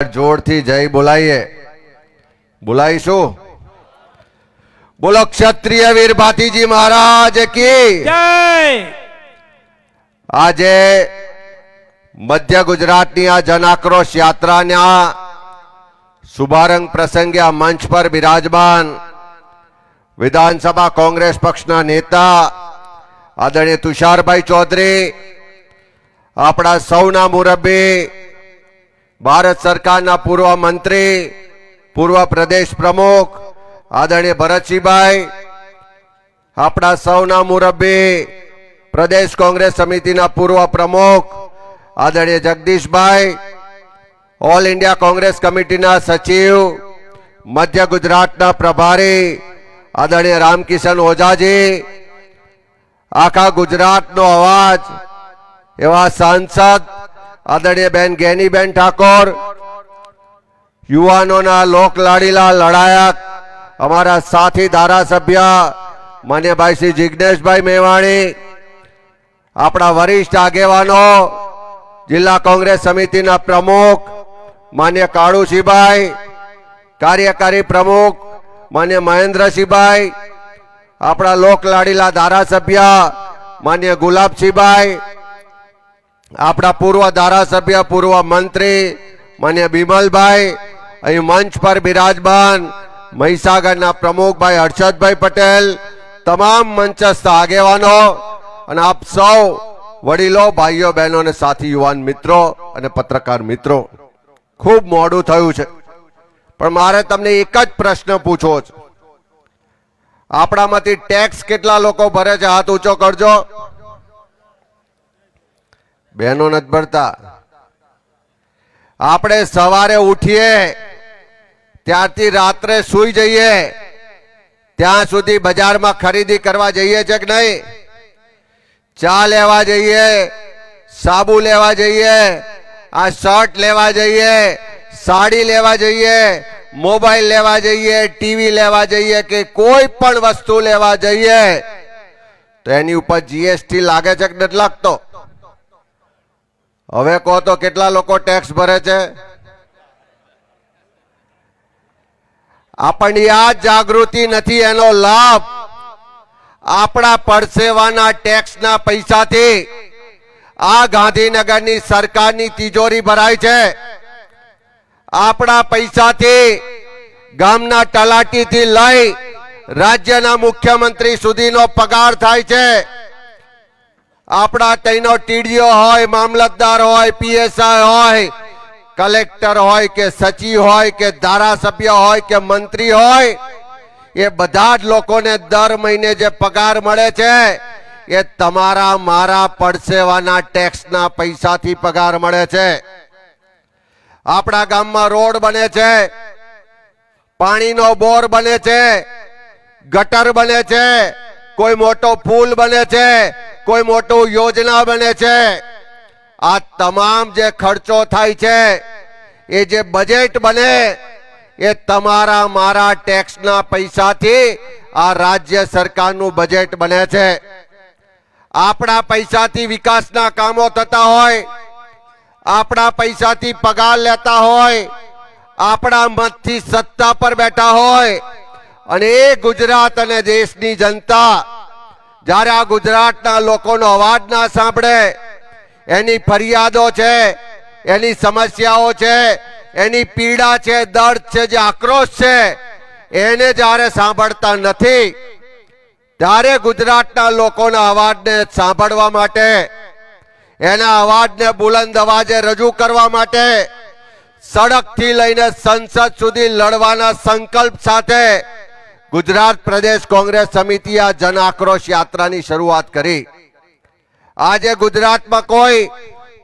જોરથી જય બોલાઈએ. બોલાઈશું. બોલો ક્ષત્રિય વીર ભાતીજી મહારાજ કી. આજે મધ્ય ગુજરાતની આ જન આક્રોશ યાત્રાના શુભારંભ પ્રસંગે આ મંચ પર બિરાજમાન વિધાનસભા કોંગ્રેસ પક્ષના નેતા આદરણીય તુષારભાઈ ચૌધરી આપણા સૌના મુરબ્બી ભારત સરકારના પૂર્વ મંત્રી, પૂર્વ પ્રદેશ પ્રમુખ, આદરણીય ભરતસિંહભાઈ, આપણા સૌના મુરબ્બી, પ્રદેશ કોંગ્રેસ સમિતિના પૂર્વ પ્રમુખ, આદરણીય જગદીશભાઈ, ઓલ ઇન્ડિયા કોંગ્રેસ કમિટીના સચિવ, મધ્ય ગુજરાતના પ્રભારી, આદરણીય રામકિશન ઓઝાજી, આખા ગુજરાતનો અવાજ એવા સાંસદ આદરણીય બેન ગેનીબેન ઠાકોર, યુવાનોના લોકલાડીલા લડાયક, અમારા સાથી ધારાસભ્ય માન્યભાઈ શ્રી જિજ્ઞેશભાઈ મેવાણી, આપણા વરિષ્ઠ આગેવાનો, જિલ્લા કોંગ્રેસ સમિતિના પ્રમુખ માન્ય કાળુસિંહભાઈ, કાર્યકારી પ્રમુખ માન્ય મહેન્દ્રસિંહભાઈ, આપણા લોકલાડીલા ધારાસભ્ય માન્ય ગુલાબસિંહભાઈ આપણા પૂર્વ ધારાસભ્ય, પૂર્વ મંત્રી માન્ય બિમલભાઈ, અહીં મંચ પર બિરાજમાન મહીસાગરના પ્રમુખભાઈ હર્ષદભાઈ પટેલ, તમામ મંચસ્થ આગેવાનો અને આપ સૌ વડીલો, ભાઈઓ, બહેનો અને સાથી, યુવાન મિત્રો અને પત્રકાર મિત્રો. ખૂબ મોડું થયું છે. પણ મારે તમને એક જ પ્રશ્ન પૂછવો છે. આપણામાંથી ટેક્સ કેટલા લોકો ભરે છે? હાથ ઊંચો કરજો. બહેનો નથી ભરતા આપણે સવારે ઉઠીએ, ત્યારથી રાત્રે સૂઈ જઈએ, ત્યાં સુધી બજારમાં ખરીદી કરવા જઈએ છે કે નહીં? ચા લેવા જઈએ, સાબુ લેવા જઈએ, આ શર્ટ લેવા જઈએ, સાડી લેવા જઈએ, મોબાઈલ લેવા જઈએ, ટીવી લેવા જઈએ કે કોઈ પણ વસ્તુ લેવા જઈએ, તો એની ઉપર જીએસટી લાગે છે કે નથી લાગતો? હવે કહો તો કેટલા લોકો ટેક્સ ભરે છે? આપણને આ જાગૃતિ નથી, એનો લાભ આપણા પરસેવાના ટેક્સના પૈસાથી આ ગાંધીનગરની સરકારની તિજોરી ભરાય છે. આપણા પૈસાથી ગામના તલાટીથી લઈ રાજ્યના મુખ્યમંત્રી સુધીનો પગાર થાય છે. આપણા ત્યાંનો ટીડીઓ હોય, મામલતદાર હોય, પીએસઆઈ હોય, કલેક્ટર હોય કે સચિવ હોય કે ધારાસભ્ય હોય કે મંત્રી હોય, એ બધા જ લોકોને દર મહિને જે પગાર મળે છે, એ તમારા મારા પડસેવાના ટેક્સના પૈસાથી પગાર મળે છે. આપણા ગામમાં રોડ બને છે, પાણીનો બોર બને છે, ગટર બને છે કોઈ મોટો પુલ બને છે, કોઈ મોટું યોજના બને છે. આ તમામ જે ખર્ચો થાય છે, એ જે બજેટ બને, એ તમારા મારા ટેક્સના પૈસાથી આ રાજ્ય સરકારનું બજેટ બને છે. આપણા પૈસાથી વિકાસના કામો થતા હોય, આપણા પૈસાથી પગાર લેતા હોય, આપણા મતથી સત્તા પર બેઠા હોય અને એ ગુજરાત અને દેશની જનતા, જ્યારે આ ગુજરાતના લોકોનો અવાજ ના સાંભળે, એની ફરિયાદો છે, એની સમસ્યાઓ છે, એની પીડા છે, દર્દ છે, જે આક્રોશ છે, એને જ્યારે સાંભળતા નથી. ત્યારે ગુજરાતના લોકોના અવાજને સાંભળવા માટે, એના અવાજને બુલંદ અવાજે રજૂ કરવા માટે, સડકથી લઈને સંસદ સુધી લડવાના સંકલ્પ સાથે ગુજરાત પ્રદેશ કોંગ્રેસ સમિતિ આ જન આક્રોશ યાત્રાની શરૂઆત કરી. આજે ગુજરાતમાં કોઈ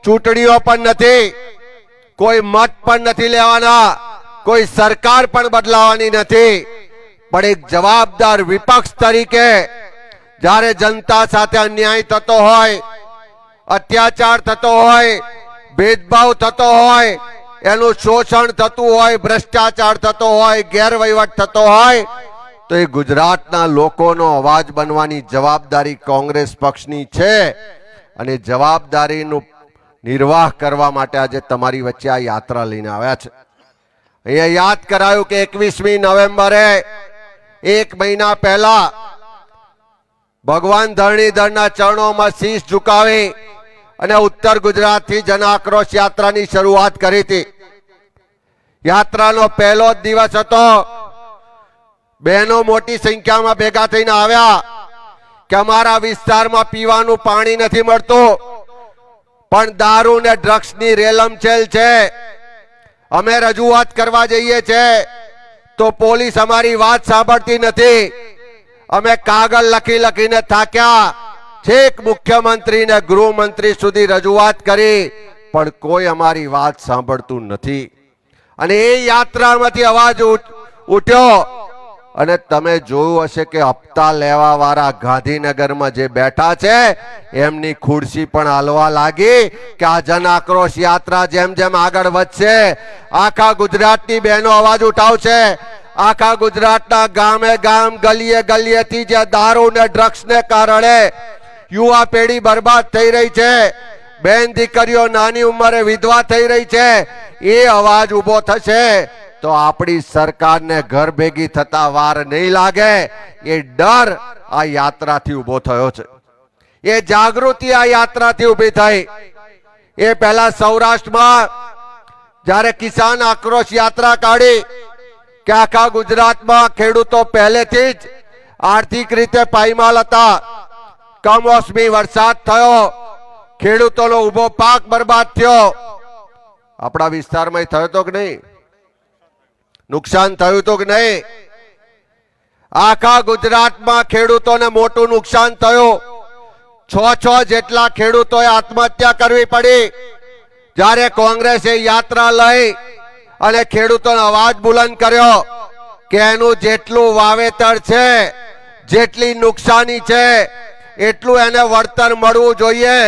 ચૂંટણીઓ પણ નથી, કોઈ મત પણ નથી લેવાના, કોઈ સરકાર પણ બદલાવાની નથી. પણ એક જવાબદાર વિપક્ષ તરીકે જ્યારે જનતા સાથે અન્યાય થતો હોય, અત્યાચાર થતો હોય, ભેદભાવ થતો હોય, એનું શોષણ થતું હોય, ભ્રષ્ટાચાર થતો હોય, ગેરવહીવટ થતો હોય તો એ ગુજરાતના લોકોનો અવાજ બનવાની જવાબદારી કોંગ્રેસ પક્ષની છે. અને જવાબદારીનું નિર્વાહ કરવા માટે આજે તમારી વચ્ચે આ યાત્રા લઈને આવ્યા છે. અહીંયા યાદ કરાયું કે એકવીસમી નવેમ્બરે, એક મહિના પહેલા ભગવાન ધરણીધરના ચરણોમાં શીશ ઝુકાવી અને ઉત્તર ગુજરાતથી જન આક્રોશ યાત્રાની શરૂઆત કરી હતી. યાત્રાનો પહેલો જ દિવસ હતો. બહેનો મોટી સંખ્યામાં ભેગા થઈને આવ્યા કે અમારા વિસ્તારમાં પીવાનું પાણી નથી મળતું. પણ દારૂ ને ડ્રગ્સની રેલમછેલ છે. અમે રજૂઆત કરવા જઈએ છે. તો પોલીસ અમારી વાત સાંભળતી નથી. અમે કાગળ લખી લખીને થાક્યા. છેક મુખ્યમંત્રી ને ગૃહમંત્રી સુધી રજૂઆત કરી, પણ કોઈ અમારી વાત સાંભળતું નથી. અને એ યાત્રામાંથી અવાજ ઉઠ- ઉઠ્યો. અને તમે જોયું હશે કે હપ્તા લેવા વાળા ગાંધીનગરમાં જે બેઠા છે, એમની ખુરશી પણ હાલવા લાગી કે આ જન આક્રોશ યાત્રા જેમ જેમ આગળ વધશે, આખા ગુજરાતની બહેનો અવાજ ઉઠાવશે. આખા ગુજરાતના ગામે ગામ ગલીએ ગલીએથી જે દારૂ ને ડ્રગ્સ ને કારણે યુવા પેઢી બરબાદ થઈ રહી છે, બેન દીકરીઓ નાની ઉંમરે વિધવા થઈ રહી છે, એ અવાજ ઊભો થશે. તો આપણી સરકારને ઘર ભેગી થતા વાર નહીં લાગે. એ ડર આ યાત્રાથી ઊભો થયો છે. એ જાગૃતિ આ યાત્રાથી ઊભી થઈ. એ પહેલા સૌરાષ્ટ્રમાં જ્યારે કિસાન આક્રોશ યાત્રા કાઢી કે આખા ગુજરાતમાં ખેડૂતો પહેલેથી જ આર્થિક રીતે પાયમાલ હતા. કમોસમી વરસાદ થયો. ખેડૂતોનો ઊભો પાક બરબાદ થયો. આપણા વિસ્તારમાં થયો તો કે નહીં? નુકસાન થયું તો કે નહીં? આખા ગુજરાતમાં ખેડૂતોને મોટું નુકસાન થયું. છ છ જેટલા ખેડૂતોએ આત્મહત્યા કરવી પડી. જ્યારે કોંગ્રેસે યાત્રા લઈ અને ખેડૂતોનો અવાજ બુલંદ કર્યો કે એનું જેટલું વાવેતર છે, જેટલી નુકસાની છે, એટલું એને વળતર મળવું જોઈએ.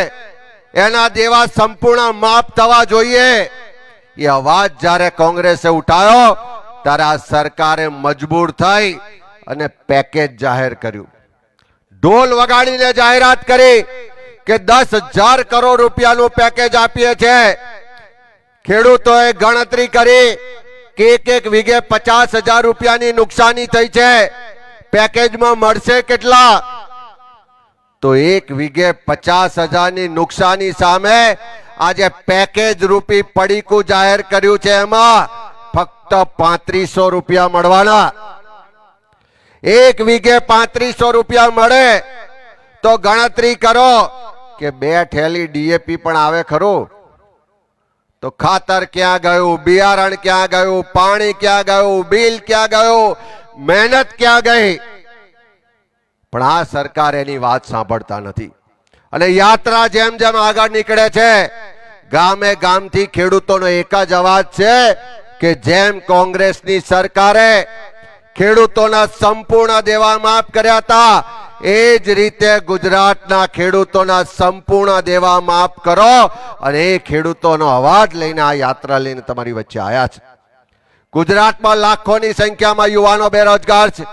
એના દેવા સંપૂર્ણ માફ થવા જોઈએ. એ અવાજ જ્યારે કોંગ્રેસે ઉઠાયો ત્યારે આ સરકારે મજબૂર થઈ અને પેકેજ જાહેર કર્યું. ઢોલ વગાડીને જાહેરાત કરી કે દસ હજાર કરોડ રૂપિયાનું પેકેજ આપીએ છે. ખેડૂતોએ ગણતરી કરી કે એક એક વીઘે પચાસ હજાર રૂપિયાની નુકસાની થઈ છે. પેકેજમાં મળશે કેટલા? તો એક વીઘે પચાસ હજારની નુકસાની સામે આજે પેકેજ રૂપી પડીકું જાહેર કર્યું છે એમાં. ફક્ત પાંત્રીસો રૂપિયા મળવાના. એક વીઘે પાંત્રીસો રૂપિયા મળે. તો ગણતરી કરો કે બે થેલી ડીએપી પણ આવે ખરું. તો ખાતર ક્યાં ગયું, બિયારણ ક્યાં ગયું, પાણી ક્યાં ગયું, બિલ ક્યાં ગયું, મહેનત ક્યાં ગઈ? પણ આ સરકાર એની વાત સાંભળતા નથી. અને યાત્રા જેમ જેમ આગળ નીકળે છે, ગામે ગામથી ખેડૂતોનો એક જ અવાજ છે કે જેમ કોંગ્રેસની સરકારે ખેડૂતોના સંપૂર્ણ દેવા માફ કર્યા હતા, એ જ રીતે ગુજરાતના ખેડૂતોના સંપૂર્ણ દેવા માફ કરો અને એ ખેડૂતોનો અવાજ લઈને આ યાત્રા લઈને તમારી વચ્ચે આવ્યા છે. ગુજરાતમાં લાખોની સંખ્યામાં યુવાનો બેરોજગાર છે.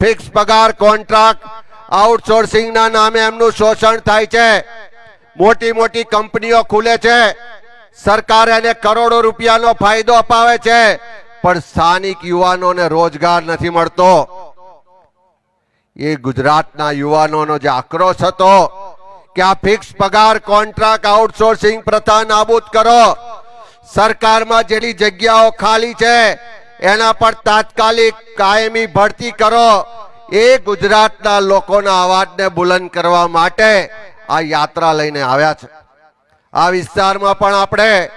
ફિક્સ પગાર, કોન્ટ્રાક્ટ, આઉટસોર્સિંગના નામે એમનું શોષણ થાય છે. મોટી મોટી કંપનીઓ ખુલે છે. સરકાર એને કરોડો રૂપિયાનો ફાયદો અપાવે છે, પણ સ્થાનિક યુવાનોને રોજગાર નથી મળતો. એ ગુજરાતના યુવાનોનો જે આક્રોશ હતો કે આ ફિક્સ પગાર કોન્ટ્રાક્ટ આઉટસોર્સિંગ પ્રથા નાબૂદ કરો. સરકારમાં જેટલી જગ્યાઓ ખાલી છે, એના પર તાત્કાલિક કાયમી ભરતી કરો. એ ગુજરાતના લોકોના અવાજને બુલંદ કરવા માટે આ યાત્રા લઈને આવ્યા છે. આ વિસ્તારમાં પણ આપણે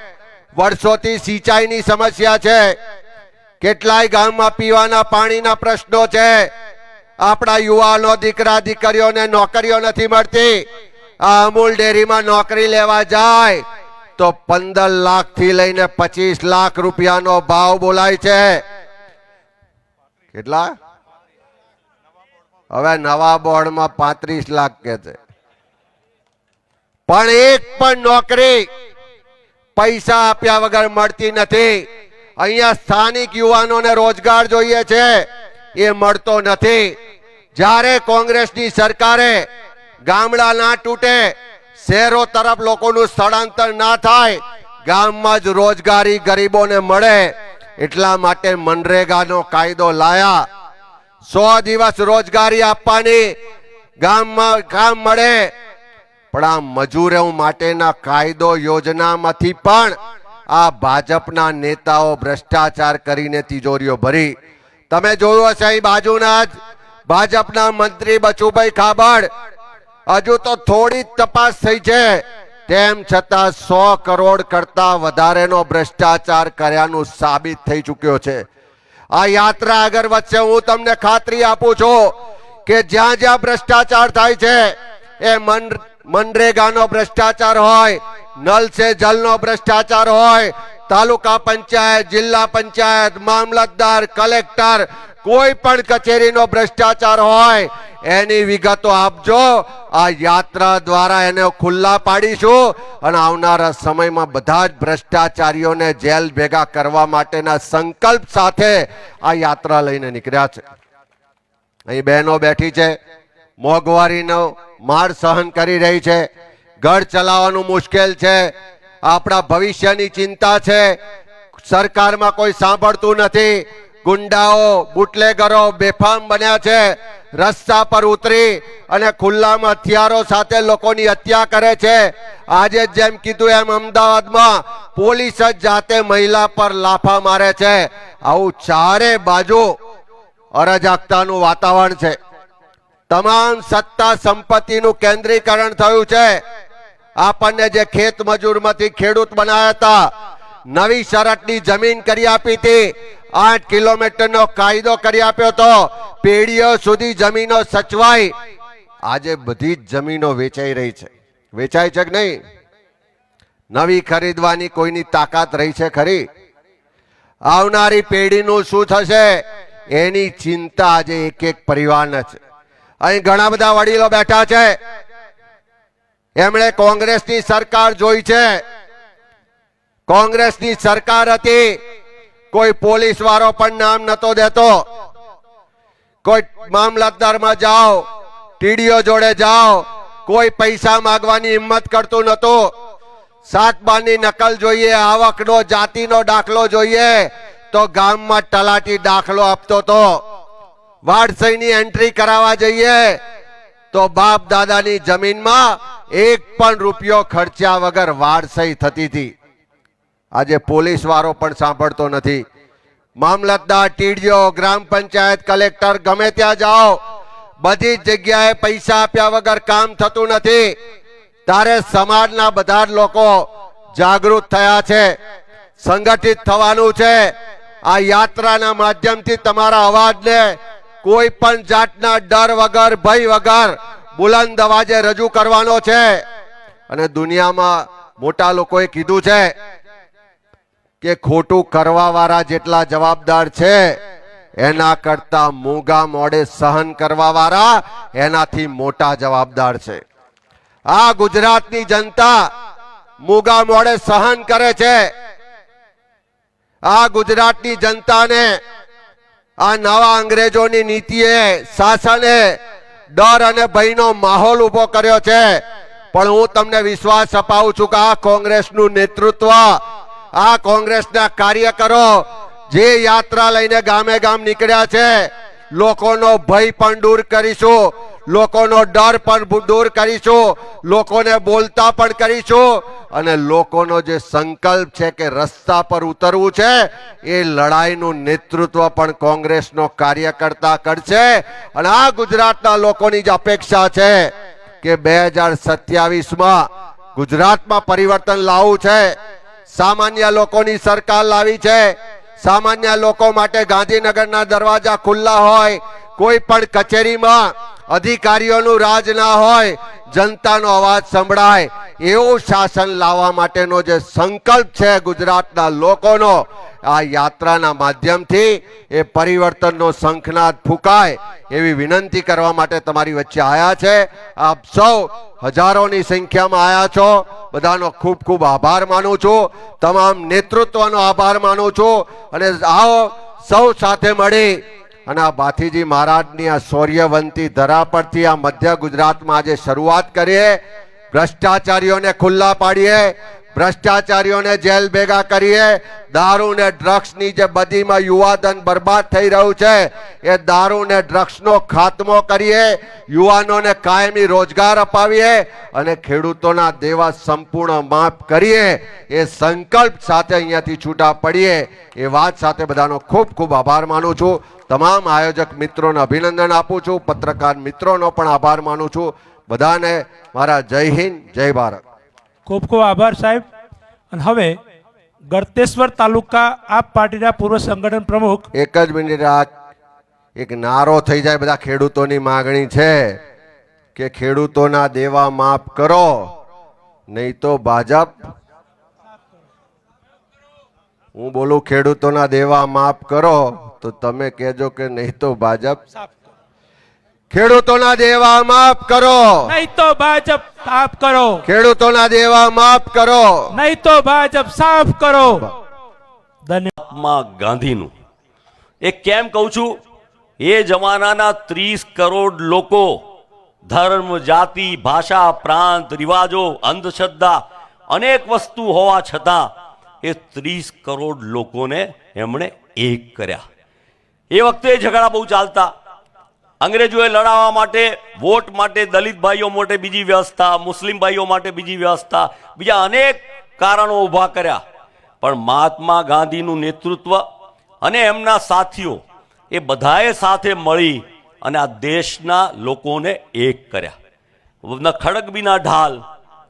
વર્ષોથી સિંચાઈની સમસ્યા છે. કેટલાય ગામમાં પીવાના પાણીના પ્રશ્નો છે. આપણા યુવાનો, દીકરા, દીકરીઓને નોકરીઓ નથી મળતી. આ અમૂલ ડેરીમાં નોકરી લેવા જાય તો પંદર લાખથી લઈને પચીસ લાખ રૂપિયાનો ભાવ બોલાય છે. કેટલા? હવે નવા બોર્ડમાં પાંત્રીસ લાખ કે છે. પણ એક પણ નોકરી પૈસા આપ્યા વગર મળતી નથી. અહીંયા સ્થાનિક યુવાનોને રોજગાર જોઈએ છે. એ મળતો નથી. જ્યારે કોંગ્રેસની સરકારે ગામડા ના તૂટે, શહેરો તરફ લોકોનું સ્થળાંતર ના થાય, ગામમાં જ રોજગારી ગરીબોને મળે. એટલા માટે મનરેગાનો કાયદો લાયા. સો દિવસ રોજગારી આપવાની ગામમાં કામ મળે પણ આ મજૂરો માટેના કાયદો યોજનામાંથી પણ આ ભાજપના નેતાઓ ભ્રષ્ટાચાર કરીને તિજોરીઓ ભરી. તમે જોયું હશે અહીં બાજુના જ ભાજપના મંત્રી બચુભાઈ ખાબડ. હજુ તો થોડી તપાસ થઈ છે. તેમ છતાં સો કરોડ કરતા વધારેનો ભ્રષ્ટાચાર કર્યાનું સાબિત થઈ ચૂક્યો છે. આ યાત્રા આગળ વધશે. હું તમને ખાતરી આપું છું કે જ્યાં જ્યાં ભ્રષ્ટાચાર થાય છે, એ મન મનરેગાનો ભ્રષ્ટાચાર હોય નલ સે જલનો ભ્રષ્ટાચાર હોય તાલુકા પંચાયત જિલ્લા પંચાયત મામલતદાર કલેક્ટર કોઈ પણ કચેરીનો ભ્રષ્ટાચાર હોય એની વિગતો આપજો આ યાત્રા દ્વારા એને ખુલ્લા પાડીશું અને આવનારા સમયમાં બધા જ ભ્રષ્ટાચારીઓને જેલ ભેગા કરવા માટેના સંકલ્પ સાથે આ યાત્રા લઈને નીકળ્યા છે અહીં બહેનો બેઠી છે મોંઘવારીનો માર સહન કરી રહી છે. ઘર ચલાવવાનું મુશ્કેલ છે. આપણા ભવિષ્યની ચિંતા છે. સરકારમાં કોઈ સાંભળતું નથી. ગુંડાઓ, બુટલેગરો બેફામ બન્યા છે. રસ્તા પર ઉતરી અને ખુલ્લામાં હથિયારો સાથે લોકોની હત્યા કરે છે. આજે જેમ કીધું એમ અમદાવાદમાં પોલીસ જ જાતે મહિલા પર લાફા મારે છે. આવું ચારે બાજુ અરાજકતાનું વાતાવરણ છે. તમામ સત્તા સંપત્તિનું કેન્દ્રીકરણ થયું છે. આપણને જે ખેત મજૂરમાંથી ખેડૂત બનાવ્યા હતા, નવી શરતની જમીન કરી આપી હતી, આઠ કિલોમીટરનો કાયદો કરી આપ્યો હતો. પેઢીઓ સુધી જમીનો સચવાઈ આજે બધી જ જમીનો વેચાઈ રહી છે. વેચાય છે કે નહીં? નવી ખરીદવાની કોઈની તાકાત રહી છે ખરી? આવનારી પેઢીનું શું થશે? એની ચિંતા આજે એક એક પરિવારને છે. અહીં ઘણા બધા વડીલો બેઠા છે. એમણે કોંગ્રેસની સરકાર જોઈ છે. કોંગ્રેસની સરકાર હતી. કોઈ પોલીસ વાળો પણ નામ નતો દેતો. કોઈ મામલતદારમાં જાઓ, ટીડીઓ જોડે જાઓ, કોઈ પૈસા માંગવાની હિંમત કરતું નતું સાત બારની નકલ જોઈએ, આવકનો, જાતિનો દાખલો જોઈએ, તો ગામમાં તલાટી દાખલો આપતો તો. વાડસઈની એન્ટ્રી કરાવવા જઈએ, તો બાપ દાદાની જમીનમાં એક પણ રૂપિયો ખર્ચ્યા વગર વાડસઈ થતી હતી. આજે પોલીસ વાળો પણ સાંભળતો નથી. મામલતદાર ટીડીઓ ગ્રામ પંચાયત કલેક્ટર, ગમે ત્યાં જાઓ, બધી જગ્યાએ પૈસા આપ્યા વગર કામ થતું નથી. તારે સમાજના બધા જ લોકો જાગૃત થયા છે, સંગઠિત થવાનું છે. આ યાત્રાના માધ્યમથી તમારા અવાજને કોઈ પણ જાતના ડર વગર, ભય વગર બુલંદ અવાજે રજૂ કરવાનો છે. અને દુનિયામાં મોટા લોકોએ કીધું છે કે ખોટું કરવા વાળા જેટલા જવાબદાર છે, એના કરતા મોગા મોડે સહન કરવા વાળા એનાથી મોટા જવાબદાર છે. આ ગુજરાતની જનતા મોગા મોડે સહન કરે છે. આ ગુજરાતની જનતાને આ નવા અંગ્રેજોની નીતિએ શાસને ડર અને ભયનો માહોલ ઊભો કર્યો છે. પણ હું તમને વિશ્વાસ અપાવું છું કે આ કોંગ્રેસનું નેતૃત્વ, આ કોંગ્રેસના કાર્યકરો જે યાત્રા લઈને ગામે ગામ નીકળ્યા છે લોકોનો ભય પણ દૂર કરીશું. લોકોનો ડર પણ દૂર કરીશું. લોકોને બોલતા પણ કરીશું. અને લોકોનો જે સંકલ્પ છે કે રસ્તા પર ઉતરવું છે, એ લડાઈનું નેતૃત્વ પણ કોંગ્રેસનો કાર્યકર્તા કરશે. અને આ ગુજરાતના લોકોની જ અપેક્ષા છે કે બે હજાર સત્યાવીસમાં ગુજરાતમાં પરિવર્તન લાવવું છે. સામાન્ય લોકોની સરકાર લાવી છે. સામાન્ય લોકો માટે ગાંધીનગરના દરવાજા ખુલ્લા હોય કોઈ પણ કચેરીમાં અધિકારીઓનું રાજ ના હોય, જનતાનો અવાજ સંભળાય. એવું શાસન લાવવા માટેનો જે સંકલ્પ છે ગુજરાતના લોકોનો, આ યાત્રાના માધ્યમથી એ પરિવર્તનનો શંખનાદ ફૂંકાય એવી વિનંતી કરવા માટે તમારી વચ્ચે આવ્યા છે. આપ સૌ હજારોની સંખ્યામાં આવ્યા છો. બધાનો ખૂબ ખૂબ આભાર માનું છું. તમામ નેતૃત્વનો આભાર માનું છું. અને આવો સૌ સાથે મળી અને આ બાથીજી મહારાજની આ શૌર્યવંતી ધરા પરથી આ મધ્ય ગુજરાતમાં આજે શરૂઆત કરીએ. ભ્રષ્ટાચારીઓને ખુલ્લા પાડીએ. ભ્રષ્ટાચારીઓને જેલ ભેગા કરીએ દારૂ ને ડ્રગ્સની જે બધીમાં યુવાધન બરબાદ થઈ રહ્યું છે, એ દારૂ ને ડ્રગ્સનો ખાત્મો કરીએ, યુવાનોને કાયમી રોજગાર અપાવીએ અને ખેડૂતોના દેવા સંપૂર્ણ માફ કરીએ, એ સંકલ્પ સાથે અહીંયાથી છૂટા પડીએ, એ વાત સાથે બધાનો ખૂબ ખૂબ આભાર માનું છું. તમામ આયોજક મિત્રોને અભિનંદન આપું છું, પત્રકાર મિત્રોનો પણ આભાર માનું છું. બધાને મારા જય હિન્દ, જય ભારત. ખૂબ ખૂબ આભાર સાહેબ. અને હવે ગળતેશ્વર તાલુકા આપ પાર્ટીના પૂર્વ સંગઠન પ્રમુખ એક જ મિનિટ આ એક નારો થઈ જાય બધા ખેડૂતોની માગણી છે કે ખેડૂતોના દેવા માફ કરો, નહીં તો ભાજપ. હું બોલું ખેડૂતોના દેવા માફ કરો, તો તમે કહેજો કે નહીં તો ભાજપ. ખેડૂતોના દેવા માફ કરો. નહીં તો ભાજપ સાફ કરો. ખેડૂતોના દેવા માફ કરો. નહીં તો ભાજપ સાફ કરો. ધન્યવાદ મહાત્મા ગાંધીનું. એ કેમ કહું છું એ જમાનાના ત્રીસ કરોડ લોકો ધર્મ જાતિ ભાષા પ્રાંત રિવાજો અંધશ્રદ્ધા અનેક વસ્તુ હોવા છતાં એ ત્રીસ કરોડ લોકોને એમણે એક કર્યા. એ વખતે ઝઘડા બહુ ચાલતા. અંગ્રેજોએ લડાવવા માટે, વોટ માટે દલિત ભાઈઓ માટે બીજી વ્યવસ્થા, મુસ્લિમ ભાઈઓ માટે બીજી વ્યવસ્થા, બીજા અનેક કારણો ઊભા કર્યા. પણ મહાત્મા ગાંધીનું નેતૃત્વ અને એમના સાથીઓ એ બધાએ સાથે મળી અને આ દેશના લોકોને એક કર્યા. ન ખડકબીના ઢાલ,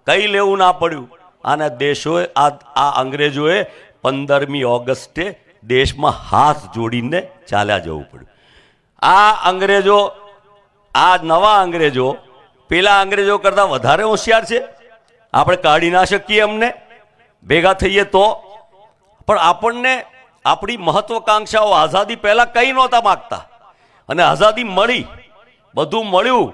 કંઈ લેવું ના પડ્યું. અને દેશોએ, આ આ અંગ્રેજોએ પંદરમી ઓગસ્ટે દેશમાં હાથ જોડીને ચાલ્યા જવું પડ્યું. આ અંગ્રેજો, આ નવા અંગ્રેજો, પેલા અંગ્રેજો કરતાં વધારે હોશિયાર છે. આપણે કાઢી ના શકીએ અમને. ભેગા થઈએ તો. પણ આપણને આપણી મહત્વકાંક્ષાઓ આઝાદી પહેલા કંઈ નહોતા માગતા. અને આઝાદી મળી. બધું મળ્યું.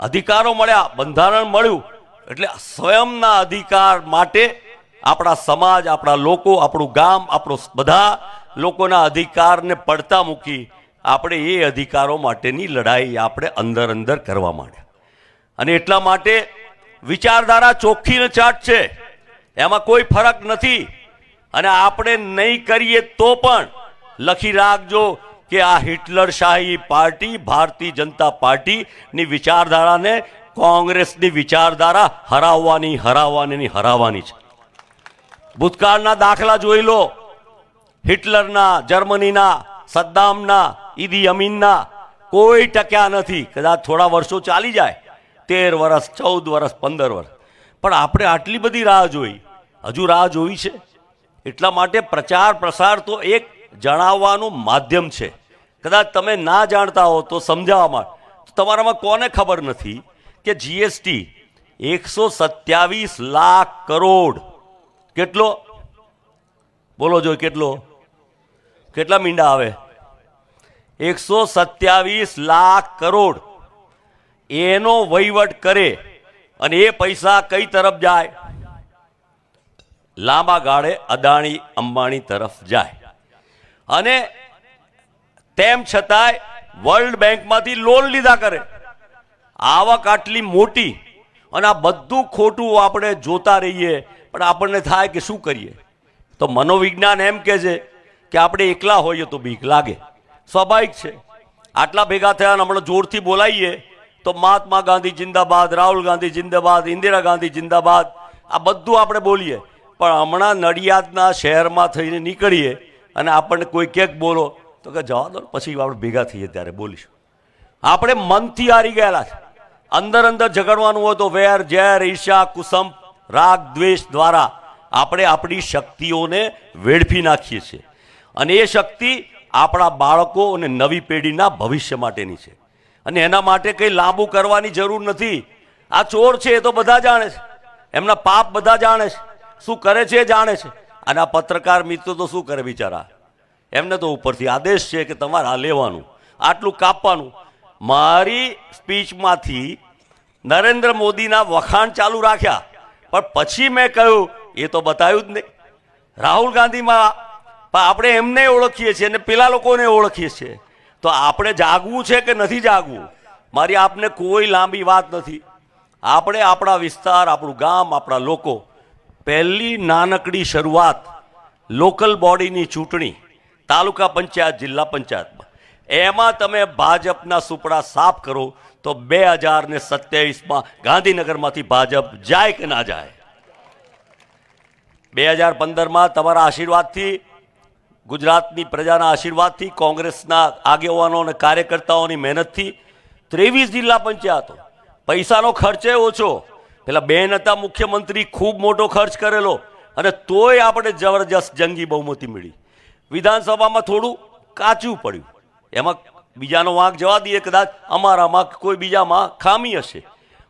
અધિકારો મળ્યા. બંધારણ મળ્યું. એટલે સ્વયંના અધિકાર માટે આપણા સમાજ, આપણા લોકો, આપણું ગામ, આપણું બધા લોકોના અધિકારને પડતા મૂકી આપણે એ અધિકારો માટેની લડાઈ આપણે અંદર અંદર કરવા માંડ્યા. અને એટલા માટે વિચારધારા ચોખ્ખી ને ચાટ છે. એમાં કોઈ ફરક નથી. અને આપણે નહીં કરીએ તો પણ લખી રાખજો કે આ હિટલર શાહી પાર્ટી, ભારતીય જનતા પાર્ટીની વિચારધારાને કોંગ્રેસની વિચારધારા હરાવવાની હરાવવાની હરાવવાની છે. ભૂતકાળના દાખલા જોઈ લો. હિટલરના, જર્મનીના, સદ્દામના ઈદી અમીનના કોઈ ટક્યા નથી. કદાચ થોડા વર્ષો ચાલી જાય. તેર વર્ષ ચૌદ વર્ષ પંદર વર્ષ પણ આપણે આટલી બધી રાહ જોઈ. હજુ રાહ જોઈ છે? એટલા માટે પ્રચાર પ્રસાર તો એક જણાવવાનું માધ્યમ છે. કદાચ તમે ના જાણતા હો તો સમજાવવા માટે તમારામાં કોને ખબર નથી કે જીએસટી એકસો સત્યાવીસ લાખ કરોડ. કેટલો? બોલો જો, કેટલો? કેટલા મીંડા આવે? એકસો સત્યાવીસ લાખ કરોડ. એનો વહીવટ કરે અને એ પૈસા કઈ તરફ જાય? લાંબા ગાળે અદાણી અંબાણી તરફ જાય. અને તેમ છતાંય વર્લ્ડ બેંકમાંથી લોન લીધા કરે. આવક આટલી મોટી અને આ બધું ખોટું આપણે જોતા રહીએ, પણ આપણને થાય કે શું કરીએ? તો મનોવિજ્ઞાન એમ કહે છે કે આપણે એકલા હોઈએ તો બીક લાગે. સ્વાભાવિક છે. આટલા ભેગા થયા હમણાં જોરથી બોલાઈએ, તો મહાત્મા ગાંધી જિંદાબાદ, રાહુલ ગાંધી જિંદાબાદ, ઇન્દિરા ગાંધી જિંદાબાદ, આ બધું આપણે બોલીએ. પણ હમણાં નડિયાદના શહેરમાં થઈને નીકળીએ અને આપણને કોઈ ક્યાંક બોલો, તો કે જવા દો પછી આપણે ભેગા થઈએ ત્યારે બોલીશું. આપણે મનથી હારી ગયેલા છે. અંદર અંદર ઝઘડવાનું હોય તો વેર, ઝેર ઈર્ષા કુસંપ, રાગ, દ્વેષ દ્વારા આપણે આપણી શક્તિઓને વેડફી નાખીએ છીએ. અને એ શક્તિ આપણા બાળકો અને નવી પેઢીના ભવિષ્ય માટેની છે. અને એના માટે કંઈ લાંબુ કરવાની જરૂર નથી. આ ચોર છે એ તો બધા જાણે છે. એમના પાપ બધા જાણે છે. શું કરે છે એ જાણે છે. અને આ પત્રકાર મિત્રો તો શું કરે બિચારા? એમને તો ઉપરથી આદેશ છે કે તમારે આ લેવાનું, આટલું કાપવાનું. મારી સ્પીચમાંથી નરેન્દ્ર મોદીના વખાણ ચાલુ રાખ્યા. પણ પછી મેં કહ્યું, એ તો બતાવ્યું જ નહીં. રાહુલ ગાંધીમાં પણ આપણે એમને ઓળખીએ છીએ અને પેલા લોકોને ઓળખીએ છીએ. તો આપણે જાગવું છે કે નથી જાગવું? મારી આપને કોઈ લાંબી વાત નથી. આપણે આપણા વિસ્તાર, આપણું ગામ, આપણા લોકો, પહેલી નાનકડી શરૂઆત લોકલ બોડીની ચૂંટણી તાલુકા પંચાયત, જિલ્લા પંચાયતમાં. એમાં તમે ભાજપના સુપડા સાફ કરો તો બે હજાર ને સત્યાવીસમાં ગાંધીનગરમાંથી ભાજપ જાય કે ના જાય? બે હજાર પંદરમાં તમારા આશીર્વાદથી ગુજરાતની પ્રજાના આશીર્વાદથી કોંગ્રેસના આગેવાનો અને કાર્યકર્તાઓની મહેનતથી ત્રેવીસ જિલ્લા પંચાયતો. પૈસાનો ખર્ચે ઓછો. પેલા બેન હતા, મુખ્યમંત્રી, ખૂબ મોટો ખર્ચ કરેલો અને તોય આપણે જબરજસ્ત જંગી બહુમતી મળી. વિધાનસભામાં થોડું કાચું પડ્યું. એમાં બીજાનો વાંક જવા દઈએ, કદાચ અમારામાં કોઈ બીજામાં ખામી હશે.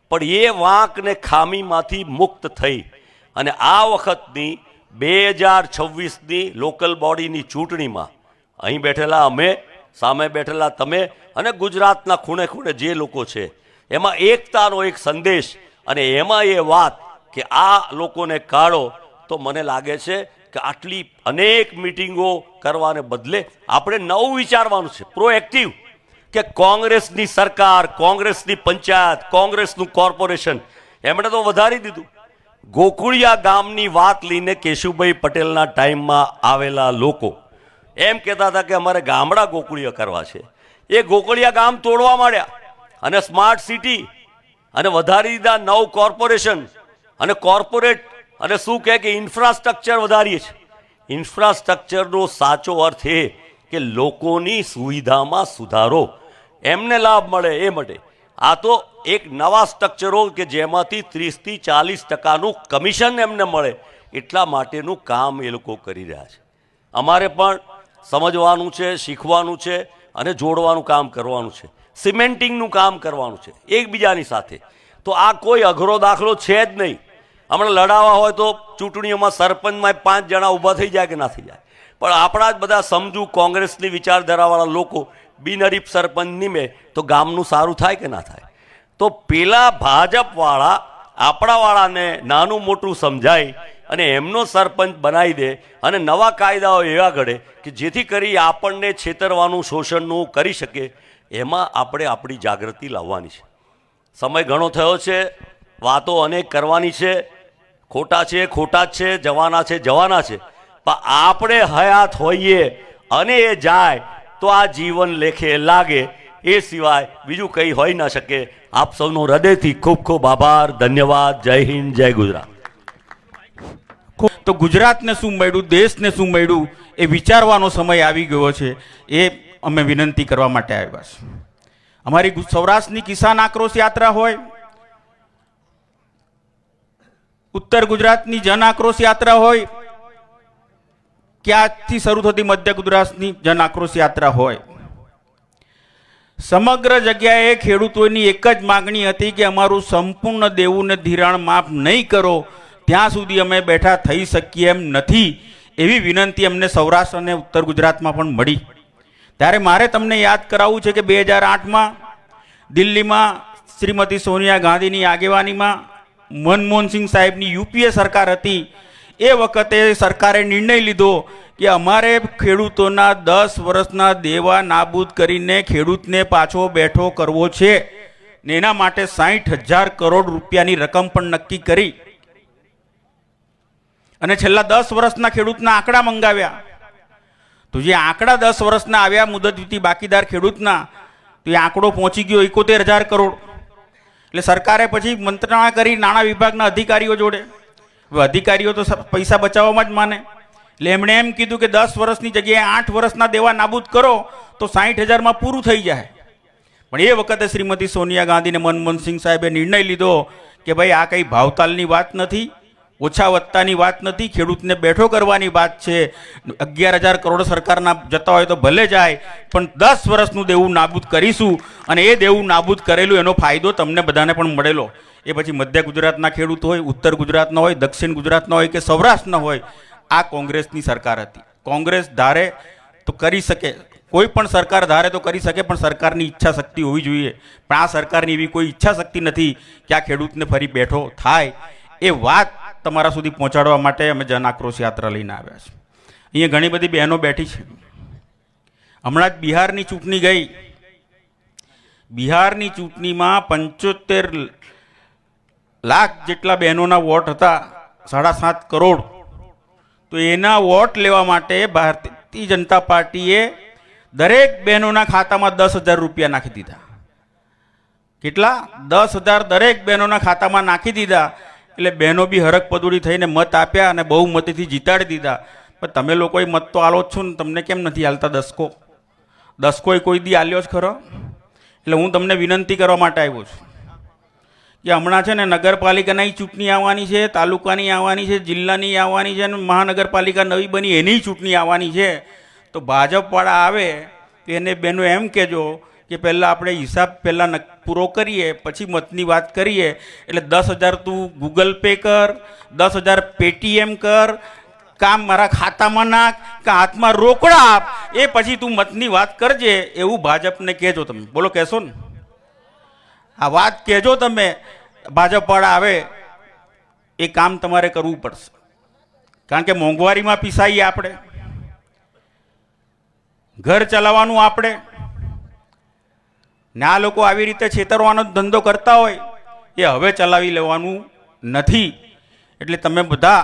પણ એ વાંકને ખામીમાંથી મુક્ત થઈ. અને આ વખતની બે હજાર છવ્વીસની લોકલ બોડીની ચૂંટણીમાં અહીં બેઠેલા અમે, સામે બેઠેલા તમે અને ગુજરાતના ખૂણે ખૂણે જે લોકો છે, એમાં એકતાનો એક સંદેશ અને એમાં એ વાત કે આ લોકોને કાઢો તો મને લાગે છે કે આટલી અનેક મિટિંગો કરવાને બદલે આપણે નવું વિચારવાનું છે, પ્રોએક્ટિવ કે કોંગ્રેસની સરકાર, કોંગ્રેસની પંચાયત, કોંગ્રેસનું કોર્પોરેશન, એમણે તો વધારી દીધું. ગોકુળિયા ગામની વાત લઈને કેશુભાઈ પટેલના ટાઈમમાં આવેલા લોકો એમ કહેતા હતા કે અમારે ગામડા ગોકુળિયા કરવા છે. એ ગોકુળિયા ગામ તોડવા માંડ્યા અને સ્માર્ટ સિટી અને વધારી દીધા નવ કોર્પોરેશન અને કોર્પોરેટ અને શું કહે કે ઇન્ફ્રાસ્ટ્રક્ચર વધારીએ છે. ઇન્ફ્રાસ્ટ્રક્ચરનો સાચો અર્થ એ કે લોકોની સુવિધામાં સુધારો. એમને લાભ મળે એ માટે આ તો એક નવા સ્ટ્રક્ચરો કે જેમાંથી ત્રીસથી ચાલીસ ટકાનું કમિશન એમને મળે એટલા માટેનું કામ એ લોકો કરી રહ્યા છે. અમારે પણ સમજવાનું છે, શીખવાનું છે અને જોડવાનું કામ કરવાનું છે. સિમેન્ટિંગનું કામ કરવાનું છે, એકબીજાની સાથે. તો આ કોઈ અઘરો દાખલો છે જ નહીં. હમણાં લડાવવા હોય તો ચૂંટણીઓમાં સરપંચમાં પાંચ જણા ઊભા થઈ જાય કે ના થઈ જાય. પણ આપણા જ બધા સમજુ કોંગ્રેસની વિચારધારાવાળા લોકો બિનહરીફ સરપંચ નિમે તો ગામનું સારું થાય કે ના થાય? તો પેલા ભાજપવાળા આપણાવાળાને નાનું મોટું સમજાય અને એમનો સરપંચ બનાવી દે અને નવા કાયદાઓ એવા ઘડે કે જેથી કરી આપણને છેતરવાનું શોષણનું કરી શકે, એમાં આપણે આપણી જાગૃતિ લાવવાની છે. સમય ઘણો થયો છે, વાતો અનેક કરવાની છે, ખોટા છે, ખોટા જ છે, જવાના છે જવાના છે. પણ આપણે હયાત હોઈએ અને એ જાય તો આ જીવન લેખે લાગે, એ સિવાય બીજું કંઈ હોઈ ન શકે. આપ સૌનો હૃદયથી ખૂબ ખૂબ આભાર, ધન્યવાદ, જય હિન્દ, જય ગુજરાત. તો ગુજરાતને શું મળ્યું, દેશને શું મળ્યું, એ વિચારવાનો સમય આવી ગયો છે. એ અમે વિનંતી કરવા માટે આવ્યા છે અમારી સૌરાષ્ટ્રની કિસાન આક્રોશ યાત્રા હોય, ઉત્તર ગુજરાતની જન આક્રોશ યાત્રા હોય કે આજથી શરૂ થતી મધ્ય ગુજરાતની જન આક્રોશ યાત્રા હોય? સમગ્ર જગ્યાએ ખેડૂતોની એક જ માગણી હતી કે અમારું સંપૂર્ણ દેવું ધિરાણ માફ નહીં કરો, ત્યાં સુધી અમે બેઠા થઈ શકીએ એમ નથી, એવી વિનંતી અમને સૌરાષ્ટ્ર અને ઉત્તર ગુજરાતમાં પણ મળી. ત્યારે મારે તમને યાદ કરાવવું છે કે બે હજાર આઠમાં દિલ્હીમાં શ્રીમતી સોનિયા ગાંધીની આગેવાનીમાં મનમોહનસિંહ સાહેબની યુપીએ સરકાર હતી એ વખતે સરકારે નિર્ણય લીધો કે અમારે ખેડૂતોના દસ વર્ષના દેવા નાબૂદ કરીને ખેડૂતને પાછો બેઠો કરવો છે ને એના માટે સાહીઠ હજાર કરોડ રૂપિયાની રકમ પણ નક્કી કરી. અને છેલ્લા દસ વર્ષના ખેડૂતના આંકડા મંગાવ્યા. તો જે આંકડા દસ વર્ષના આવ્યા મુદત વીતી બાકીદાર ખેડૂતના, તો એ આંકડો પહોંચી ગયો એકોતેર હજાર કરોડ. એટલે સરકારે પછી મંત્રણા કરી નાણાં વિભાગના અધિકારીઓ જોડે. અધિકારીઓ તો પૈસા બચાવવામાં જ માને. એટલે એમણે એમ કીધું કે દસ વર્ષની જગ્યાએ આઠ વર્ષના દેવા નાબૂદ કરો તો સાહીઠ હજારમાં પૂરું થઈ જાય. પણ એ વખતે શ્રીમતી સોનિયા ગાંધીને મનમોહન સિંહ સાહેબે નિર્ણય લીધો કે ભાઈ આ કંઈ ભાવતાલની વાત નથી. ઓછા વત્તાની વાત નથી, ખેડૂતને બેઠો કરવાની વાત છે. અગિયાર હજાર કરોડ સરકારના જતા હોય તો ભલે જાય, પણ દસ વર્ષનું દેવું નાબૂદ કરીશું અને એ દેવું નાબૂદ કરેલું એનો ફાયદો તમને બધાને પણ મળેલો. એ પછી મધ્ય ગુજરાતના ખેડૂત હોય, ઉત્તર ગુજરાતના હોય, દક્ષિણ ગુજરાતના હોય કે સૌરાષ્ટ્રના હોય, આ કોંગ્રેસની સરકાર હતી. કોંગ્રેસ ધારે તો કરી શકે. કોઈ પણ સરકાર ધારે તો કરી શકે, પણ સરકારની ઈચ્છા શક્તિ હોવી જોઈએ. પણ આ સરકારની એવી કોઈ ઈચ્છા શક્તિ નથી કે આ ખેડૂતને ફરી બેઠો થાય. એ વાત તમારા સુધી પહોંચાડવા માટે અમે જન આક્રોશ યાત્રા લઈને આવ્યા છે અહીંયા ઘણી બધી બહેનો બેઠી છે. હમણાં જ બિહારની ચૂંટણી ગઈ. બિહારની ચૂંટણીમાં પંચોતેર લાખ જેટલા બહેનોના વોટ હતા, સાડા સાત કરોડ. તો એના વોટ લેવા માટે ભારતીય જનતા પાર્ટીએ દરેક બહેનોના ખાતામાં દસ હજાર રૂપિયા નાખી દીધા. કેટલા? દસ હજાર દરેક બહેનોના ખાતામાં નાખી દીધા. એટલે બહેનો બી હરક પદુડી થઈને મત આપ્યા અને બહુ મતીથી જીતાડી દીધા. પણ તમે લોકોએ મત તો આલો જ છો ને, તમને કેમ નથી હાલતા દસકો? દસકોએ કોઈ દી આલ્યો જ ખરો? એટલે હું તમને વિનંતી કરવા માટે આવ્યો છું કે હમણાં છે ને નગરપાલિકાની ચૂંટણી આવવાની છે, તાલુકાની આવવાની છે, જિલ્લાની આવવાની છે અને મહાનગરપાલિકા નવી બની એની ચૂંટણી આવવાની છે. તો ભાજપવાળા આવે તો એને બહેનો એમ કહેજો કે પહેલાં આપણે હિસાબ પહેલાં પૂરો કરીએ, પછી મતની વાત કરીએ, એટલે દસ હજાર તું ગૂગલ પે કર, દસ હજાર પેટીએમ કર, કામ મારા ખાતામાં નાખ, કે હાથમાં રોકડા આપ, એ પછી તું મતની વાત કરજે, એવું ભાજપને કહેજો તમે. બોલો, કહેશો ને? આ વાત કહેજો તમે, ભાજપવાળા આવે, એ કામ તમારે કરવું પડશે. કારણ કે મોંઘવારીમાં પીસાઈએ આપણે. ઘર ચલાવવાનું આપણે. ને આ લોકો આવી રીતે છેતરવાનો ધંધો કરતા હોય, એ હવે ચલાવી લેવાનું નથી. એટલે તમે બધા